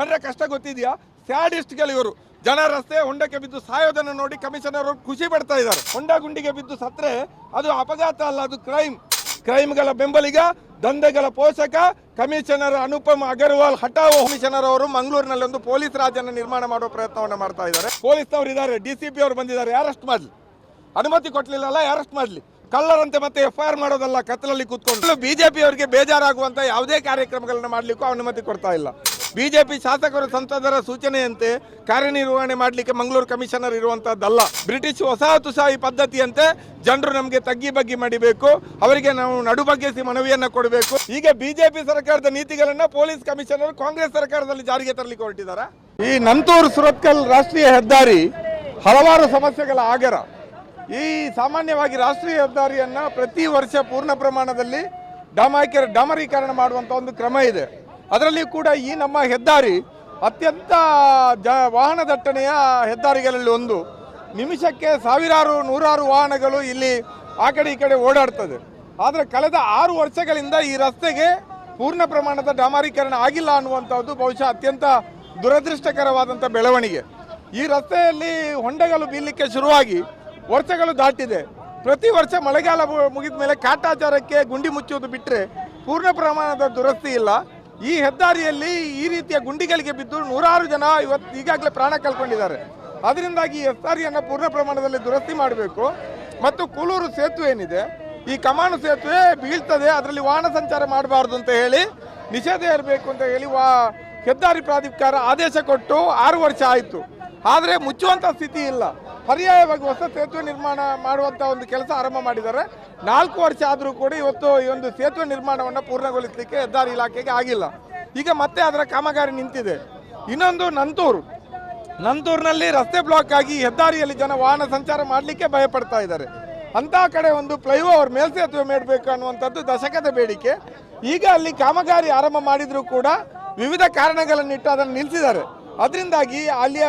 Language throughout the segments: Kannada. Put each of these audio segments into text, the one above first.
ಜನರ ಕಷ್ಟ ಗೊತ್ತಿದೆಯಾ? ಸ್ಯಾಡಿಸ್ಟ್ಗಳು ಇವರು. ಜನ ರಸ್ತೆ ಹೊಂಡಕ್ಕೆ ಬಿದ್ದು ಸಾಯೋದನ್ನು ನೋಡಿ ಕಮಿಷನರ್ ಅವರು ಖುಷಿ ಪಡ್ತಾ ಇದ್ದಾರೆ. ಹೊಂಡ ಗುಂಡಿಗೆ ಬಿದ್ದು ಸತ್ರೆ ಅದು ಅಪಘಾತ ಅಲ್ಲ, ಅದು ಕ್ರೈಮ್. ಕ್ರೈಮ್ಗಳ ಬೆಂಬಲಿಗ, ದಂಧೆಗಳ ಪೋಷಕ, ಕಮಿಷನರ್ ಅನುಪಮ್ ಅಗರ್ವಾಲ್, ಹಠಾವ್ ಕಮಿಷನರ್ ಅವರು ಮಂಗಳೂರಿನಲ್ಲಿ ಒಂದು ಪೊಲೀಸ್ ರಾಜ್ಯನ ನಿರ್ಮಾಣ ಮಾಡುವ ಪ್ರಯತ್ನವನ್ನು ಮಾಡ್ತಾ ಇದ್ದಾರೆ. ಪೊಲೀಸ್ನವರು ಇದ್ದಾರೆ, ಡಿ ಸಿ ಪಿ ಅವರು ಬಂದಿದ್ದಾರೆ, ಅರೆಸ್ಟ್ ಮಾಡಲಿ. ಅನುಮತಿ ಕೊಟ್ಟಲಿಲ್ಲಲ್ಲ ಅರೆಸ್ಟ್ ಮಾಡಲಿ. ಕಳ್ಳರಂತೆ ಮತ್ತೆ ಎಫ್ ಐ ಆರ್ ಮಾಡೋದಲ್ಲ ಕತ್ತಲಲ್ಲಿ ಕೂತ್ಕೊಂಡು. ಬಿಜೆಪಿ ಅವರಿಗೆ ಬೇಜಾರಾಗುವಂತ ಯಾವುದೇ ಕಾರ್ಯಕ್ರಮಗಳನ್ನ ಮಾಡಲಿಕ್ಕೂ ಅನುಮತಿ ಕೊಡ್ತಾ ಇಲ್ಲ. ಬಿಜೆಪಿ ಶಾಸಕರು ಸಂಸದರ ಸೂಚನೆಯಂತೆ ಕಾರ್ಯನಿರ್ವಹಣೆ ಮಾಡಲಿಕ್ಕೆ ಮಂಗಳೂರು ಕಮಿಷನರ್ ಇರುವಂತಹದ್ದಲ್ಲ. ಬ್ರಿಟಿಷ್ ವಸಾಹತುಶಾಹಿ ಪದ್ಧತಿಯಂತೆ ಜನರು ನಮಗೆ ತಗ್ಗಿ ಬಗ್ಗಿ ಮಾಡಬೇಕು, ಅವರಿಗೆ ನಾವು ನಡುಬಗ್ಗಿಸಿ ಮನವಿಯನ್ನು ಕೊಡಬೇಕು. ಈಗ ಬಿಜೆಪಿ ಸರ್ಕಾರದ ನೀತಿಗಳನ್ನ ಪೊಲೀಸ್ ಕಮಿಷನರ್ ಕಾಂಗ್ರೆಸ್ ಸರ್ಕಾರದಲ್ಲಿ ಜಾರಿಗೆ ತರಲಿಕ್ಕೆ ಹೊರಟಿದ್ದಾರೆ ಈ ನಂತೂರು ಸುರತ್ಕಲ್ ರಾಷ್ಟ್ರೀಯ ಹೆದ್ದಾರಿ ಹಲವಾರು ಸಮಸ್ಯೆಗಳ ಆಗರ. ಈ ಸಾಮಾನ್ಯವಾಗಿ ರಾಷ್ಟ್ರೀಯ ಹೆದ್ದಾರಿಯನ್ನ ಪ್ರತಿ ವರ್ಷ ಪೂರ್ಣ ಪ್ರಮಾಣದಲ್ಲಿ ಡಾಮಾಕೀರ ಡಾಮರೀಕರಣ ಮಾಡುವಂತ ಒಂದು ಕ್ರಮ ಇದೆ. ಅದರಲ್ಲಿ ಕೂಡ ಈ ನಮ್ಮ ಹೆದ್ದಾರಿ ಅತ್ಯಂತ ಜ ವಾಹನ ದಟ್ಟಣೆಯ ಹೆದ್ದಾರಿಗಳಲ್ಲಿ ಒಂದು. ನಿಮಿಷಕ್ಕೆ ಸಾವಿರಾರು, ನೂರಾರು ವಾಹನಗಳು ಇಲ್ಲಿ ಆ ಕಡೆ ಈ ಕಡೆ ಓಡಾಡ್ತದೆ. ಆದರೆ ಕಳೆದ ಆರು ವರ್ಷಗಳಿಂದ ಈ ರಸ್ತೆಗೆ ಪೂರ್ಣ ಪ್ರಮಾಣದ ಡಾಮಾರೀಕರಣ ಆಗಿಲ್ಲ ಅನ್ನುವಂಥದ್ದು ಬಹುಶಃ ಅತ್ಯಂತ ದುರದೃಷ್ಟಕರವಾದಂಥ ಬೆಳವಣಿಗೆ. ಈ ರಸ್ತೆಯಲ್ಲಿ ಹೊಂಡೆಗಳು ಬೀಳಲಿಕ್ಕೆ ಶುರುವಾಗಿ ವರ್ಷಗಳು ದಾಟಿದೆ. ಪ್ರತಿ ವರ್ಷ ಮಳೆಗಾಲ ಮುಗಿದ ಮೇಲೆ ಕಾಟಾಚಾರಕ್ಕೆ ಗುಂಡಿ ಮುಚ್ಚುವುದು ಬಿಟ್ಟರೆ ಪೂರ್ಣ ಪ್ರಮಾಣದ ದುರಸ್ತಿ ಇಲ್ಲ. ಈ ಹೆದ್ದಾರಿಯಲ್ಲಿ ಈ ರೀತಿಯ ಗುಂಡಿಗಳಿಗೆ ಬಿದ್ದು ನೂರಾರು ಜನ ಇವತ್ತು ಈಗಾಗಲೇ ಪ್ರಾಣ ಕಳ್ಕೊಂಡಿದ್ದಾರೆ. ಅದರಿಂದಾಗಿ ಈ ಹೆದ್ದಾರಿಯನ್ನು ಪೂರ್ಣ ಪ್ರಮಾಣದಲ್ಲಿ ದುರಸ್ತಿ ಮಾಡಬೇಕು. ಮತ್ತು ಕೂಲೂರು ಸೇತುವೆ ಏನಿದೆ, ಈ ಕಮಾನು ಸೇತುವೆ ಬೀಳ್ತದೆ, ಅದರಲ್ಲಿ ವಾಹನ ಸಂಚಾರ ಮಾಡಬಾರ್ದು ಅಂತ ಹೇಳಿ ನಿಷೇಧ ಇರಬೇಕು ಅಂತ ಹೇಳಿ ವಾ ಹೆದ್ದಾರಿ ಪ್ರಾಧಿಕಾರ ಆದೇಶ ಕೊಟ್ಟು ಆರು ವರ್ಷ ಆಯಿತು. ಆದರೆ ಮುಚ್ಚುವಂಥ ಸ್ಥಿತಿ ಇಲ್ಲ. ಪರ್ಯಾಯವಾಗಿ ಹೊಸ ಸೇತುವೆ ನಿರ್ಮಾಣ ಮಾಡುವಂಥ ಒಂದು ಕೆಲಸ ಆರಂಭ ಮಾಡಿದ್ದಾರೆ. ನಾಲ್ಕು ವರ್ಷ ಆದರೂ ಕೂಡ ಇವತ್ತು ಈ ಒಂದು ಸೇತುವೆ ನಿರ್ಮಾಣವನ್ನು ಪೂರ್ಣಗೊಳಿಸಲಿಕ್ಕೆ ಹೆದ್ದಾರಿ ಇಲಾಖೆಗೆ ಆಗಿಲ್ಲ. ಈಗ ಮತ್ತೆ ಅದರ ಕಾಮಗಾರಿ ನಿಂತಿದೆ. ಇನ್ನೊಂದು ನಂತೂರು. ನಂತೂರಿನಲ್ಲಿ ರಸ್ತೆ ಬ್ಲಾಕ್ ಆಗಿ ಹೆದ್ದಾರಿಯಲ್ಲಿ ಜನ ವಾಹನ ಸಂಚಾರ ಮಾಡಲಿಕ್ಕೆ ಭಯಪಡ್ತಾ ಇದ್ದಾರೆ. ಅಂತಹ ಕಡೆ ಒಂದು ಫ್ಲೈಓವರ್ ಮೇಲ್ಸೇತುವೆ ಮಾಡಬೇಕು ಅನ್ನುವಂಥದ್ದು ದಶಕದ ಬೇಡಿಕೆ. ಈಗ ಅಲ್ಲಿ ಕಾಮಗಾರಿ ಆರಂಭ ಮಾಡಿದರೂ ಕೂಡ ವಿವಿಧ ಕಾರಣಗಳನ್ನಿಟ್ಟು ಅದನ್ನು ನಿಲ್ಲಿಸಿದ್ದಾರೆ ಅದರಿಂದಾಗಿ ಅಲ್ಲಿಯ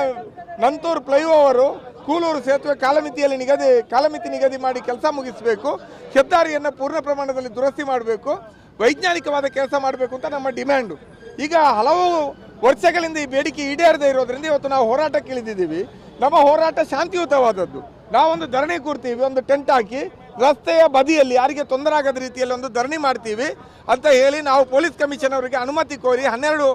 ನಂತೂರು ಫ್ಲೈಓವರು ಕೂಲೂರು ಸೇತುವೆ ಕಾಲಮಿತಿಯಲ್ಲಿ ನಿಗದಿ, ಕಾಲಮಿತಿ ನಿಗದಿ ಮಾಡಿ ಕೆಲಸ ಮುಗಿಸಬೇಕು, ಹೆದ್ದಾರಿಯನ್ನು ಪೂರ್ಣ ಪ್ರಮಾಣದಲ್ಲಿ ದುರಸ್ತಿ ಮಾಡಬೇಕು, ವೈಜ್ಞಾನಿಕವಾದ ಕೆಲಸ ಮಾಡಬೇಕು ಅಂತ ನಮ್ಮ ಡಿಮ್ಯಾಂಡು. ಈಗ ಹಲವು ವರ್ಷಗಳಿಂದ ಈ ಬೇಡಿಕೆ ಈಡೇರದೇ ಇರೋದ್ರಿಂದ ಇವತ್ತು ನಾವು ಹೋರಾಟಕ್ಕೆ ಇಳಿದಿದ್ದೀವಿ. ನಮ್ಮ ಹೋರಾಟ ಶಾಂತಿಯುತವಾದದ್ದು. ನಾವೊಂದು ಧರಣಿ ಕೂರ್ತೀವಿ, ಒಂದು ಟೆಂಟ್ ಹಾಕಿ, ರಸ್ತೆಯ ಬದಿಯಲ್ಲಿ ಯಾರಿಗೆ ತೊಂದರೆ ಆಗದ ರೀತಿಯಲ್ಲಿ ಒಂದು ಧರಣಿ ಮಾಡ್ತೀವಿ ಅಂತ ಹೇಳಿ ನಾವು ಪೊಲೀಸ್ ಕಮಿಷನ್ ಅವರಿಗೆ ಅನುಮತಿ ಕೋರಿ ಹನ್ನೆರಡು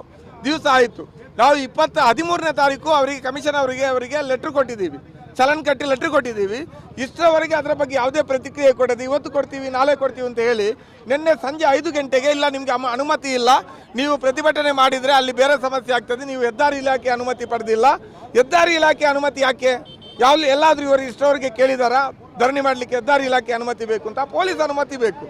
ದಿವಸ ಆಯಿತು. ನಾವು ಇಪ್ಪತ್ತ ಹದಿಮೂರನೇ ತಾರೀಕು ಅವರಿಗೆ, ಕಮಿಷನ್ ಅವರಿಗೆ ಅವರಿಗೆ ಲೆಟ್ರ್ ಕೊಟ್ಟಿದ್ದೀವಿ. ಚಲನ್ ಕಟ್ಟಿ ಲೆಟ್ರ್ ಕೊಟ್ಟಿದ್ದೀವಿ. ಇಷ್ಟರವರೆಗೆ ಅದರ ಬಗ್ಗೆ ಯಾವುದೇ ಪ್ರತಿಕ್ರಿಯೆ ಕೊಡದೆ ಇವತ್ತು ಕೊಡ್ತೀವಿ, ನಾಳೆ ಕೊಡ್ತೀವಿ ಅಂತ ಹೇಳಿ ನಿನ್ನೆ ಸಂಜೆ ಐದು ಗಂಟೆಗೆ ಇಲ್ಲ, ನಿಮಗೆ ಅನುಮತಿ ಇಲ್ಲ. ನೀವು ಪ್ರತಿಭಟನೆ ಮಾಡಿದರೆ ಅಲ್ಲಿ ಬೇರೆ ಸಮಸ್ಯೆ ಆಗ್ತದೆ. ನೀವು ಹೆದ್ದಾರಿ ಇಲಾಖೆ ಅನುಮತಿ ಪಡೆದಿಲ್ಲ. ಹೆದ್ದಾರಿ ಇಲಾಖೆ ಅನುಮತಿ ಯಾಕೆ? ಯಾವ ಎಲ್ಲಾದರೂ ಇವರು ಇಷ್ಟರವರೆಗೆ ಕೇಳಿದಾರಾ, ಧರಣಿ ಮಾಡಲಿಕ್ಕೆ ಹೆದ್ದಾರಿ ಇಲಾಖೆ ಅನುಮತಿ ಬೇಕು ಅಂತ ಪೊಲೀಸ್ ಅನುಮತಿ ಬೇಕು.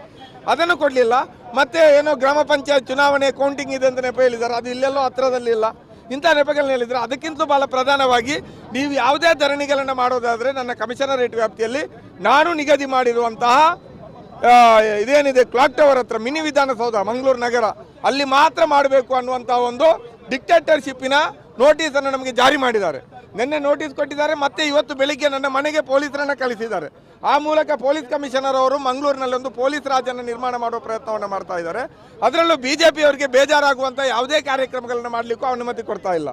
ಅದನ್ನು ಕೊಡಲಿಲ್ಲ. ಮತ್ತೆ ಏನೋ ಗ್ರಾಮ ಪಂಚಾಯತ್ ಚುನಾವಣೆ ಕೌಂಟಿಂಗ್ ಇದೆ ಅಂತಲೇ ಹೇಳಿದ್ದಾರೆ ಅದು ಇಲ್ಲೆಲ್ಲೋ ಹತ್ರದಲ್ಲಿ ಇಲ್ಲ. ಇಂಥ ನೆಪಗಳನ್ನ ಹೇಳಿದ್ರು ಅದಕ್ಕಿಂತಲೂ ಬಹಳ ಪ್ರಧಾನವಾಗಿ ನೀವು ಯಾವುದೇ ಧರಣಿಗಳನ್ನು ಮಾಡೋದಾದರೆ ನನ್ನ ಕಮಿಷನರೇಟ್ ವ್ಯಾಪ್ತಿಯಲ್ಲಿ ನಾನು ನಿಗದಿ ಮಾಡಿರುವಂತಹ ಇದೇನಿದೆ ಕ್ಲಾಕ್ ಟವರ್ ಹತ್ರ, ಮಿನಿ ವಿಧಾನಸೌಧ, ಮಂಗಳೂರು ನಗರ, ಅಲ್ಲಿ ಮಾತ್ರ ಮಾಡಬೇಕು ಅನ್ನುವಂತಹ ಒಂದು ಡಿಕ್ಟೇಟರ್ಶಿಪ್ಪಿನ ನೋಟಿಸನ್ನು ನಮಗೆ ಜಾರಿ ಮಾಡಿದ್ದಾರೆ. ನಿನ್ನೆ ನೋಟಿಸ್ ಕೊಟ್ಟಿದ್ದಾರೆ, ಮತ್ತೆ ಇವತ್ತು ಬೆಳಿಗ್ಗೆ ನನ್ನ ಮನೆಗೆ ಪೊಲೀಸರನ್ನ ಕಳಿಸಿದ್ದಾರೆ. ಆ ಮೂಲಕ ಪೊಲೀಸ್ ಕಮಿಷನರ್ ಅವರು ಮಂಗಳೂರಿನಲ್ಲಿ ಒಂದು ಪೊಲೀಸ್ ರಾಜ್ಯನ ನಿರ್ಮಾಣ ಮಾಡುವ ಪ್ರಯತ್ನವನ್ನು ಮಾಡ್ತಾ ಇದ್ದಾರೆ. ಅದರಲ್ಲೂ ಬಿಜೆಪಿ ಅವರಿಗೆ ಬೇಜಾರಾಗುವಂಥ ಯಾವುದೇ ಕಾರ್ಯಕ್ರಮಗಳನ್ನು ಮಾಡಲಿಕ್ಕೂ ಅನುಮತಿ ಕೊಡ್ತಾ ಇಲ್ಲ.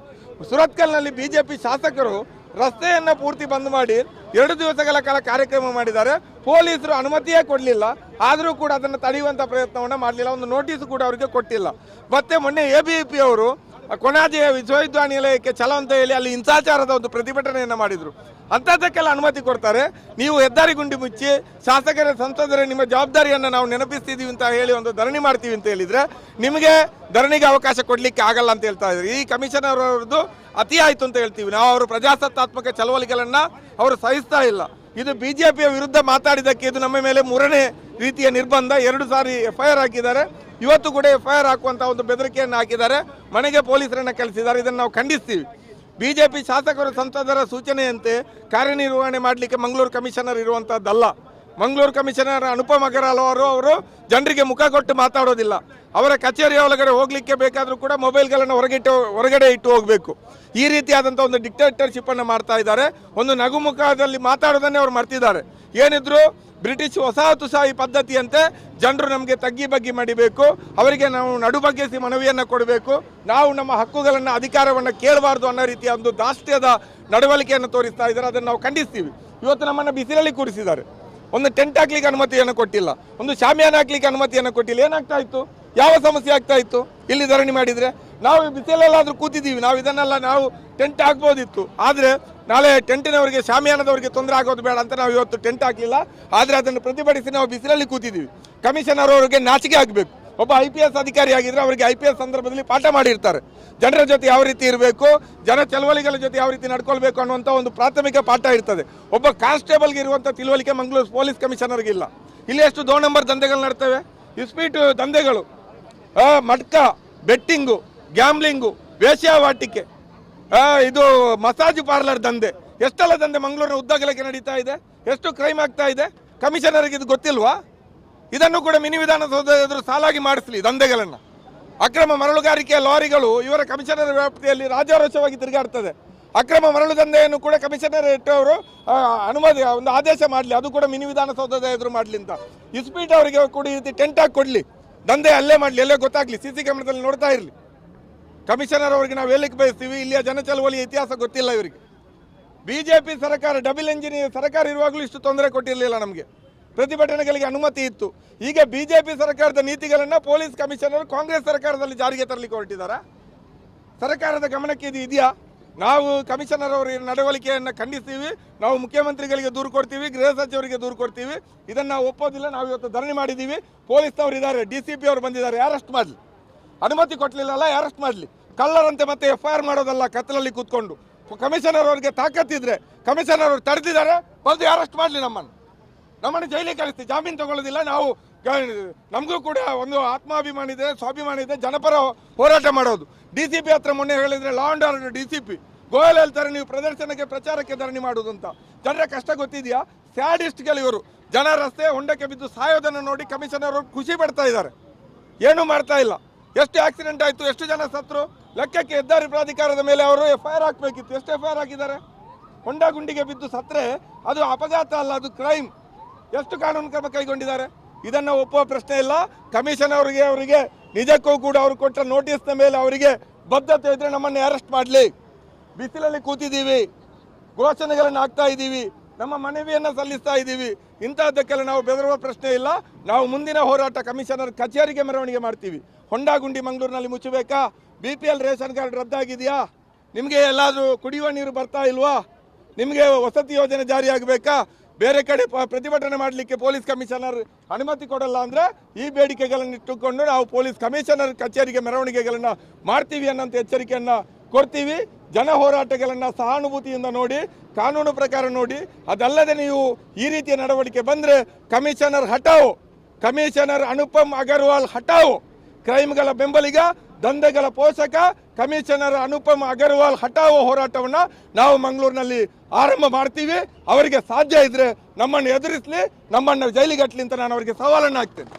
ಸುರತ್ಕಲ್ನಲ್ಲಿ ಬಿಜೆಪಿ ಶಾಸಕರು ರಸ್ತೆಯನ್ನ ಪೂರ್ತಿ ಬಂದ್ ಮಾಡಿ ಎರಡು ದಿವಸಗಳ ಕಾಲ ಕಾರ್ಯಕ್ರಮ ಮಾಡಿದ್ದಾರೆ. ಪೊಲೀಸರು ಅನುಮತಿಯೇ ಕೊಡಲಿಲ್ಲ. ಆದರೂ ಕೂಡ ಅದನ್ನು ತಡೆಯುವಂಥ ಪ್ರಯತ್ನವನ್ನು ಮಾಡಲಿಲ್ಲ. ಒಂದು ನೋಟಿಸ್ ಕೂಡ ಅವರಿಗೆ ಕೊಟ್ಟಿಲ್ಲ. ಮತ್ತೆ ಮೊನ್ನೆ ಎ ಅವರು ಕೊಣಾಜೆಯ ವಿಶ್ವವಿದ್ಯಾನಿಲಯಕ್ಕೆ ಛಲೋ ಅಂತ ಹೇಳಿ ಅಲ್ಲಿ ಹಿಂಸಾಚಾರದ ಒಂದು ಪ್ರತಿಭಟನೆಯನ್ನು ಮಾಡಿದರು. ಅಂಥದ್ದಕ್ಕೆಲ್ಲ ಅನುಮತಿ ಕೊಡ್ತಾರೆ. ನೀವು ಹೆದ್ದಾರಿ ಗುಂಡಿ ಮುಚ್ಚಿ ಶಾಸಕರ, ಸಂಸದರೇ ನಿಮ್ಮ ಜವಾಬ್ದಾರಿಯನ್ನು ನಾವು ನೆನಪಿಸ್ತಿದ್ದೀವಿ ಅಂತ ಹೇಳಿ ಒಂದು ಧರಣಿ ಮಾಡ್ತೀವಿ ಅಂತ ಹೇಳಿದರೆ ನಿಮಗೆ ಧರಣಿಗೆ ಅವಕಾಶ ಕೊಡಲಿಕ್ಕೆ ಆಗಲ್ಲ ಅಂತ ಹೇಳ್ತಾ ಇದ್ದಾರೆ. ಈ ಕಮಿಷನರ್ ಅವರದ್ದು ಅತಿ ಆಯಿತು ಅಂತ ಹೇಳ್ತೀವಿ. ನಾವು ಅವರು ಪ್ರಜಾಸತ್ತಾತ್ಮಕ ಚಳವಳಿಗಳನ್ನು ಅವರು ಸಹಿಸ್ತಾ ಇಲ್ಲ. ಇದು ಬಿ ಜೆ ಪಿಯ ವಿರುದ್ಧ ಮಾತಾಡಿದ್ದಕ್ಕೆ ಇದು ನಮ್ಮ ಮೇಲೆ ಮೂರನೇ ರೀತಿಯ ನಿರ್ಬಂಧ. ಎರಡು ಸಾರಿ ಎಫ್ ಐ ಆರ್ ಹಾಕಿದ್ದಾರೆ. ಇವತ್ತು ಕೂಡ ಎಫ್ ಐ ಆರ್ ಹಾಕುವಂತ ಒಂದು ಬೆದರಿಕೆಯನ್ನು ಹಾಕಿದ್ದಾರೆ. ಮನೆಗೆ ಪೊಲೀಸರನ್ನ ಕಳಿಸಿದ್ದಾರೆ. ಇದನ್ನು ನಾವು ಖಂಡಿಸ್ತೀವಿ. ಬಿಜೆಪಿ ಶಾಸಕರು, ಸಂಸದರ ಸೂಚನೆಯಂತೆ ಕಾರ್ಯನಿರ್ವಹಣೆ ಮಾಡಲಿಕ್ಕೆ ಮಂಗಳೂರು ಕಮಿಷನರ್ ಇರುವಂತದ್ದಲ್ಲ ಮಂಗಳೂರು ಕಮಿಷನರ್ ಅನುಪಮ್ ಅಗರ್ವಾಲ್ ಅವರು ಅವರು ಜನರಿಗೆ ಮುಖ ಕೊಟ್ಟು ಮಾತಾಡೋದಿಲ್ಲ. ಅವರ ಕಚೇರಿಯ ಒಳಗಡೆ ಹೋಗ್ಲಿಕ್ಕೆ ಬೇಕಾದರೂ ಕೂಡ ಮೊಬೈಲ್ಗಳನ್ನು ಹೊರಗಿಟ್ಟು, ಹೊರಗಡೆ ಇಟ್ಟು ಹೋಗಬೇಕು. ಈ ರೀತಿಯಾದಂಥ ಒಂದು ಡಿಕ್ಟೇಟರ್ಶಿಪ್ ಅನ್ನು ಮಾಡ್ತಾ ಇದ್ದಾರೆ. ಒಂದು ನಗುಮುಖದಲ್ಲಿ ಮಾತಾಡೋದನ್ನೇ ಅವ್ರು ಮರ್ತಿದ್ದಾರೆ. ಏನಿದ್ರು ಬ್ರಿಟಿಷ್ ವಸಾಹತುಶಾಹಿ ಪದ್ಧತಿಯಂತೆ ಜನರು ನಮಗೆ ತಗ್ಗಿ ಬಗ್ಗಿ ಮಾಡಬೇಕು. ಅವರಿಗೆ ನಾವು ನಡುಬಗ್ಗಿಸಿ ಮನವಿಯನ್ನು ಕೊಡಬೇಕು. ನಾವು ನಮ್ಮ ಹಕ್ಕುಗಳನ್ನು, ಅಧಿಕಾರವನ್ನು ಕೇಳಬಾರ್ದು ಅನ್ನೋ ರೀತಿಯ ಒಂದು ದಾಷ್ಟ್ಯದ ನಡವಳಿಕೆಯನ್ನು ತೋರಿಸ್ತಾ ಇದ್ದಾರೆ. ಅದನ್ನು ನಾವು ಖಂಡಿಸ್ತೀವಿ. ಇವತ್ತು ನಮ್ಮನ್ನು ಬಿಸಿಲಲ್ಲಿ ಕೂರಿಸಿದ್ದಾರೆ. ಒಂದು ಟೆಂಟ್ ಹಾಕ್ಲಿಕ್ಕೆ ಅನುಮತಿಯನ್ನು ಕೊಟ್ಟಿಲ್ಲ. ಒಂದು ಶಾಮಿಯಾನ ಹಾಕ್ಲಿಕ್ಕೆ ಅನುಮತಿಯನ್ನು ಕೊಟ್ಟಿಲ್ಲ. ಏನಾಗ್ತಾ ಇತ್ತು? ಯಾವ ಸಮಸ್ಯೆ ಆಗ್ತಾ ಇತ್ತು? ಇಲ್ಲಿ ಧರಣಿ ಮಾಡಿದ್ರೆ ನಾವು ಬಿಸಿಲಲ್ಲಾದ್ರೂ ಕೂತಿದ್ದೀವಿ. ನಾವು ಇದನ್ನೆಲ್ಲ ನಾವು ಟೆಂಟ್ ಹಾಕ್ಬೋದಿತ್ತು. ಆದರೆ ನಾಳೆ ಟೆಂಟಿನವರಿಗೆ, ಶಾಮಿಯಾನದವರಿಗೆ ತೊಂದರೆ ಆಗೋದು ಬೇಡ ಅಂತ ನಾವು ಇವತ್ತು ಟೆಂಟ್ ಹಾಕಲಿಲ್ಲ. ಆದರೆ ಅದನ್ನು ಪ್ರತಿಭಟಿಸಿ ನಾವು ಬಿಸಿಲಲ್ಲಿ ಕೂತಿದ್ದೀವಿ. ಕಮಿಷನರ್ ಅವರಿಗೆ ನಾಚಿಕೆ ಆಗಬೇಕು. ಒಬ್ಬ ಐ ಪಿ ಎಸ್ ಅಧಿಕಾರಿ ಆಗಿದ್ರೆ ಅವರಿಗೆ ಐ ಪಿ ಎಸ್ ಸಂದರ್ಭದಲ್ಲಿ ಪಾಠ ಮಾಡಿರ್ತಾರೆ. ಜನರ ಜೊತೆ ಯಾವ ರೀತಿ ಇರಬೇಕು, ಜನ ಚಳವಳಿಗಳ ಜೊತೆ ಯಾವ ರೀತಿ ನಡ್ಕೊಳ್ಬೇಕು ಅನ್ನುವಂಥ ಒಂದು ಪ್ರಾಥಮಿಕ ಪಾಠ ಇರ್ತದೆ. ಒಬ್ಬ ಕಾನ್ಸ್ಟೇಬಲ್ಗೆ ಇರುವಂಥ ತಿಳುವಳಿಕೆ ಮಂಗಳೂರು ಪೊಲೀಸ್ ಕಮಿಷನರ್ಗಿಲ್ಲ ಇಲ್ಲಿ. ಎಷ್ಟು ದೋ ನಂಬರ್ ದಂಧೆಗಳು ನಡ್ತವೆ? ಇಸ್ಪೀಟು ದಂಧೆಗಳು. ಮಟ್ಕ, ಬೆಟ್ಟಿಂಗು ಗ್ಯಾಮ್ಲಿಂಗು ವೇಶ್ಯಾವಾಟಿಕೆ ಇದು ಮಸಾಜ್ ಪಾರ್ಲರ್ ದಂಧೆ. ಎಷ್ಟೆಲ್ಲ ದಂಧೆ ಮಂಗಳೂರಿನ ಉದ್ದಗಲಕ್ಕೆ ನಡೀತಾ ಇದೆ? ಎಷ್ಟು ಕ್ರೈಮ್ ಆಗ್ತಾ ಇದೆ? ಕಮಿಷನರ್ಗೆ ಇದು ಗೊತ್ತಿಲ್ವಾ? ಇದನ್ನು ಕೂಡ ಮಿನಿ ವಿಧಾನಸೌಧ ಎದುರು ಸಾಲಾಗಿ ಮಾಡಿಸಲಿ ದಂಧೆಗಳನ್ನು. ಅಕ್ರಮ ಮರಳುಗಾರಿಕೆಯ ಲಾರಿಗಳು ಇವರ ಕಮಿಷನರ್ ವ್ಯಾಪ್ತಿಯಲ್ಲಿ ರಾಜಾರೋಷವಾಗಿ ತಿರುಗಾಡ್ತದೆ ಅಕ್ರಮ ಮರಳು ದಂಧೆಯನ್ನು ಕೂಡ ಕಮಿಷನರ್ ಆ, ಅನುಮತಿ ಒಂದು ಆದೇಶ ಮಾಡಲಿ ಅದು ಕೂಡ ಮಿನಿ ವಿಧಾನಸೌಧದ ಎದುರು ಮಾಡಲಿ ಅಂತ. ಇಸ್ಪೀಟ್ ಅವರಿಗೆ ಕೂಡ ಈ ರೀತಿ ಟೆಂಟ್ ಹಾಕಿ ಕೊಡಲಿ. ದಂಧೆ ಅಲ್ಲೇ ಮಾಡಲಿ ಅಲ್ಲೇ ಗೊತ್ತಾಗಲಿ. ಸಿ ಸಿ ಕ್ಯಾಮ್ರಾದಲ್ಲಿ ನೋಡ್ತಾ ಇರಲಿ. ಕಮಿಷನರ್ ಅವರಿಗೆ ನಾವು ಹೇಳಿಕ್ಕೆ ಬಯಸ್ತೀವಿ, ಇಲ್ಲಿಯ ಜನಚಳವಳಿಯ ಇತಿಹಾಸ ಗೊತ್ತಿಲ್ಲ ಇವರಿಗೆ. ಬಿ ಜೆ ಪಿ ಸರ್ಕಾರ, ಡಬಲ್ ಇಂಜಿನಿಯರ್ ಸರ್ಕಾರ ಇರುವಾಗಲೂ ಇಷ್ಟು ತೊಂದರೆ ಕೊಟ್ಟಿರಲಿಲ್ಲ ನಮಗೆ. ಪ್ರತಿಭಟನೆಗಳಿಗೆ ಅನುಮತಿ ಇತ್ತು. ಈಗ ಬಿ ಜೆ ಪಿ ಸರ್ಕಾರದ ನೀತಿಗಳನ್ನು ಪೊಲೀಸ್ ಕಮಿಷನರ್ ಕಾಂಗ್ರೆಸ್ ಸರ್ಕಾರದಲ್ಲಿ ಜಾರಿಗೆ ತರಲಿಕ್ಕೆ ಹೊರಟಿದ್ದಾರಾ ಸರ್ಕಾರದ ಗಮನಕ್ಕೆ ಇದು ಇದೆಯಾ? ನಾವು ಕಮಿಷನರ್ ಅವರ ನಡವಳಿಕೆಯನ್ನು ಖಂಡಿಸ್ತೀವಿ, ನಾವು ಮುಖ್ಯಮಂತ್ರಿಗಳಿಗೆ ದೂರು ಕೊಡ್ತೀವಿ, ಗೃಹ ಸಚಿವರಿಗೆ ದೂರು ಕೊಡ್ತೀವಿ. ಇದನ್ನು ಒಪ್ಪೋದಿಲ್ಲ, ನಾವು ಇವತ್ತು ಧರಣಿ ಮಾಡಿದ್ದೀವಿ ಪೊಲೀಸ್ನವರು ಇದ್ದಾರೆ ಡಿ ಸಿ ಪಿ ಅವರು ಬಂದಿದ್ದಾರೆ ಅರೆಸ್ಟ್ ಮಾಡಲಿ? ಅನುಮತಿ ಕೊಟ್ಟಲಿಲ್ಲಲ್ಲ ಅರೆಸ್ಟ್ ಮಾಡಲಿ. ಕಳ್ಳರಂತೆ ಮತ್ತೆ ಎಫ್ ಐ ಆರ್ ಮಾಡೋದಲ್ಲ, ಕತ್ತಲಲ್ಲಿ ಕೂತ್ಕೊಂಡು. ಕಮಿಷನರ್ ಅವರಿಗೆ ತಾಕತ್ತಿದ್ರೆ ಕಮಿಷನರ್ ಅವರು ತಡೆದಿದ್ದಾರೆ ಬಂದು ಅರೆಸ್ಟ್ ಮಾಡಲಿ ನಮ್ಮನ್ನು. ನಮ್ಮನ್ನು ಜೈಲಿಗೆ ಕಳಿಸ್ತೀವಿ ಜಾಮೀನು ತಗೊಳ್ಳೋದಿಲ್ಲ, ನಾವು ನಮಗೂ ಕೂಡ ಒಂದು ಆತ್ಮಾಭಿಮಾನ ಇದೆ, ಸ್ವಾಭಿಮಾನ ಇದೆ, ಜನಪರ ಹೋರಾಟ ಮಾಡೋದು. ಡಿ ಸಿ ಪಿ ಹತ್ರ ಮೊನ್ನೆ ಹೇಳಿದ್ರೆ law and order D C P Goyal ಹೇಳ್ತಾರೆ ನೀವು ಪ್ರದರ್ಶನಕ್ಕೆ ಪ್ರಚಾರಕ್ಕೆ ಧರಣಿ ಮಾಡೋದು ಅಂತ. ಜನರ ಕಷ್ಟ ಗೊತ್ತಿದೆಯಾ? ಸ್ಯಾಡಿಸ್ಟ್ಗಳು ಇವರು. ಜನ ರಸ್ತೆ, ಹೊಂಡಕ್ಕೆ ಬಿದ್ದು ಸಾಯೋದನ್ನು ನೋಡಿ ಕಮಿಷನರ್ ಅವರು ಖುಷಿ ಪಡ್ತಾ ಇದ್ದಾರೆ. ಏನೂ ಮಾಡ್ತಾ ಇಲ್ಲ. ಎಷ್ಟು ಆಕ್ಸಿಡೆಂಟ್ ಆಯಿತು, ಎಷ್ಟು ಜನ ಸತ್ರು ಲೆಕ್ಕಕ್ಕೆ ಹೆದ್ದಾರಿ ಪ್ರಾಧಿಕಾರದ ಮೇಲೆ ಅವರು ಎಫ್ ಐ ಆರ್ ಹಾಕಬೇಕಿತ್ತು. ಎಷ್ಟು ಎಫ್ ಹಾಕಿದ್ದಾರೆ? ಹೊಂಡ ಗುಂಡಿಗೆ ಬಿದ್ದು ಸತ್ರೆ ಅದು ಅಪಘಾತ ಅಲ್ಲ, ಅದು ಕ್ರೈಮ್. ಎಷ್ಟು ಕಾನೂನು ಕ್ರಮ ಕೈಗೊಂಡಿದ್ದಾರೆ? ಇದನ್ನು ಒಪ್ಪುವ ಪ್ರಶ್ನೆ ಇಲ್ಲ. ಕಮಿಷನ್ ಅವರಿಗೆ ಅವರಿಗೆ ನಿಜಕ್ಕೂ ಕೂಡ ಅವರು ಕೊಟ್ಟ ನೋಟಿಸ್ನ ಮೇಲೆ ಅವರಿಗೆ ಬದ್ಧತೆ ಇದ್ರೆ ನಮ್ಮನ್ನು ಅರೆಸ್ಟ್ ಮಾಡಲಿ. ಬಿಸಿಲಲ್ಲಿ ಕೂತಿದ್ದೀವಿ, ಘೋಷಣೆಗಳನ್ನು ಹಾಕ್ತಾ ಇದ್ದೀವಿ. ನಮ್ಮ ಮನವಿಯನ್ನು ಸಲ್ಲಿಸ್ತಾ ಇದ್ದೀವಿ. ಇಂಥದ್ದಕ್ಕೆಲ್ಲ ನಾವು ಬೆದರುವ ಪ್ರಶ್ನೆ ಇಲ್ಲ. ನಾವು ಮುಂದಿನ ಹೋರಾಟ ಕಮಿಷನರ್ ಕಚೇರಿಗೆ ಮೆರವಣಿಗೆ ಮಾಡ್ತೀವಿ. ಹೊಂಡಾಗುಂಡಿ ಮಂಗಳೂರಿನಲ್ಲಿ ಮುಚ್ಚಬೇಕಾ? B P L ration card ರದ್ದಾಗಿದೆಯಾ? ನಿಮಗೆ ಎಲ್ಲಾದರೂ ಕುಡಿಯುವ ನೀರು ಬರ್ತಾ ಇಲ್ವಾ? ನಿಮಗೆ ವಸತಿ ಯೋಜನೆ ಜಾರಿಯಾಗಬೇಕಾ? ಬೇರೆ ಕಡೆ ಪ್ರತಿಭಟನೆ ಮಾಡಲಿಕ್ಕೆ ಪೊಲೀಸ್ ಕಮಿಷನರ್ ಅನುಮತಿ ಕೊಡಲ್ಲ ಅಂದರೆ ಈ ಬೇಡಿಕೆಗಳನ್ನು ಇಟ್ಟುಕೊಂಡು ನಾವು ಪೊಲೀಸ್ ಕಮಿಷನರ್ ಕಚೇರಿಗೆ ಮೆರವಣಿಗೆಗಳನ್ನು ಮಾಡ್ತೀವಿ ಅನ್ನೋಂಥ ಎಚ್ಚರಿಕೆಯನ್ನು ಕೊಡ್ತೀವಿ. ಜನ ಹೋರಾಟಗಳನ್ನು ಸಹಾನುಭೂತಿಯಿಂದ ನೋಡಿ, ಕಾನೂನು ಪ್ರಕಾರ ನೋಡಿ, ಅದಲ್ಲದೆ ನೀವು ಈ ರೀತಿಯ ನಡವಳಿಕೆ ಬಂದರೆ ಕಮಿಷನರ್ ಹಟಾವು ಕಮಿಷನರ್ ಅನುಪಮ್ ಅಗರ್ವಾಲ್ ಹಟಾವು ಕ್ರೈಮ್ಗಳ ಬೆಂಬಲಿಗ, ದಂಧೆಗಳ ಪೋಷಕ, ಕಮಿಷನರ್ ಅನುಪಮ್ ಅಗರ್ವಾಲ್ ಹಟಾವು ಹೋರಾಟವನ್ನು ನಾವು ಮಂಗಳೂರಿನಲ್ಲಿ ಆರಂಭ ಮಾಡ್ತೀವಿ. ಅವರಿಗೆ ಸಾಧ್ಯ ಇದ್ರೆ ನಮ್ಮನ್ನು ಎದುರಿಸಲಿ, ನಮ್ಮನ್ನು ಜೈಲಿಗೆ ಅಂತ ನಾನು ಅವರಿಗೆ ಸವಾಲನ್ನು ಹಾಕ್ತೇನೆ.